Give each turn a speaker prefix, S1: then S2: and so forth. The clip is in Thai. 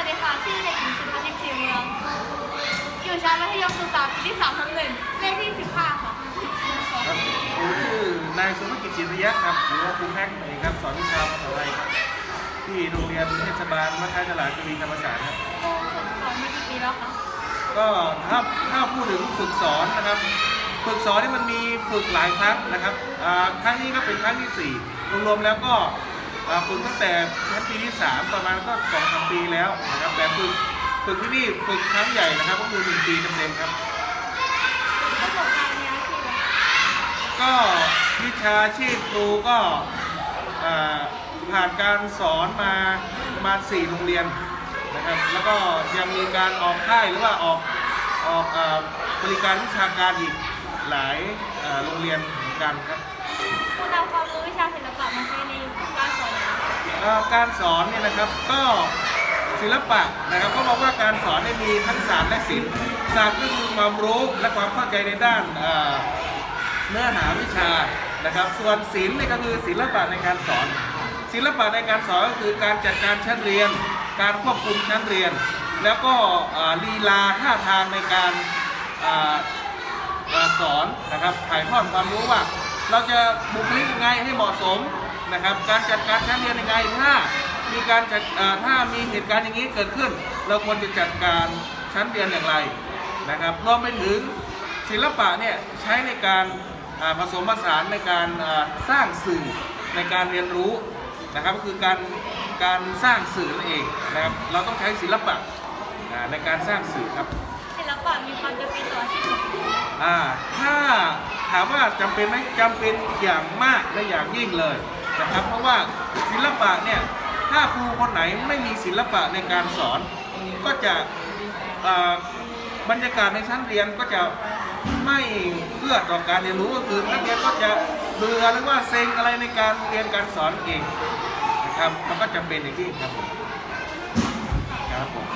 S1: วัสดีค่ะชื่อเด็กหญิงสุภาทิพย์ศรีเมือง อยู่ชั้นมัธยมศึกษาปีที่สามทับหนึ่งเลขที่สิบห้าค่ะ
S2: ครับครูชื่อนายสุภกิจจิตยะครับหรือว่าครูแพ็กเองครับสอนวิชาภาษาไทยครับที่โรงเรียนเทศบาลมัธยมตลาดจุฬีธรรมศาสตร์ครับ
S1: ครูฝึกสอนมากี่ปีแล้วคะ
S2: ก็ถ้าถ้าพูดถึงฝึกสอนนะครับ ฝึกสอนนี่มันมีฝึกหลายครั้งนะครับอ่าครั้งนี้ก็เป็นครั้งที่สี่รวมๆแล้วก็อ่า ฝึกตั้งแต่ชั้นปีที่สามประมาณก็สองสามปีแล้วนะครับแต่ฝึกฝึกที่นี่ฝึกครั้งใหญ่นะครับ ก็คือหนึ่งปีเต็มๆครับ
S1: ประสบการณ์
S2: ก็วิชาชีพครูก็ผ่านการสอนมาประมาณสี่โรงเรียนนะครับ แล้วก็ยังมีการออกค่ายหรือว่าออกออกอบริการวิชาการอีกหลายโรงเรียนเหมือนกันครับ
S1: คุณนำความรู้วิชาใช้ในการสอนนะคะ
S2: เอ่อ การสอนเนี่ยนะครับก็ศิลปะนะครับก็บอกว่าการสอนเนี่ยมีทั้งศาสตร์และศิลป์ศาสตร์ก็คือความรู้และความเข้าใจในด้านเนื้อหาวิชานะครับ ส่วนศิลป์นี่ก็คือศิลปะในการสอน ศิลปะในการสอนก็คือการจัดการชั้นเรียน การควบคุมชั้นเรียน แล้วก็ลีลาท่าทางในการอสอนนะครับถ่ายทอดความรู้ว่า เราจะบุคลิกยังไงให้เหมาะสม นะครับ การจัดการชั้นเรียนยังไงถ้ามีการจัดถ้ามีเหตุการณ์อย่างนี้เกิดขึ้น เราควรจะจัดการชั้นเรียนอย่างไรนะครับรวมไปถึงศิลปะเนี่ยใช้ในการผสมผสานในการสร้างสื่อในการเรียนรู้นะครับก็คือการการสร้างสื่อนั่นเองนะครับเราต้องใช้ศิลปะในการสร้างสื่อครับ
S1: ศิลปะมีความจำเป็นต่ออาชีพของครู
S2: อ่าถ้าถามว่าจำเป็นไหมจำเป็นอย่างมากและอย่างยิ่งเลย นะครับ เพราะว่าศิลปะเนี่ยถ้าครูคนไหนไม่มีศิลปะในการสอน ก็จะบรรยากาศในชั้นเรียนก็จะไม่เอื้อต่อการเรียนรู้ก็คือนักเรียนก็จะเบื่อหรือว่าเซ็งอะไรในการเรียนการสอนเองนะครับมันก็จำเป็นอย่างยิ่ครับผมครับผม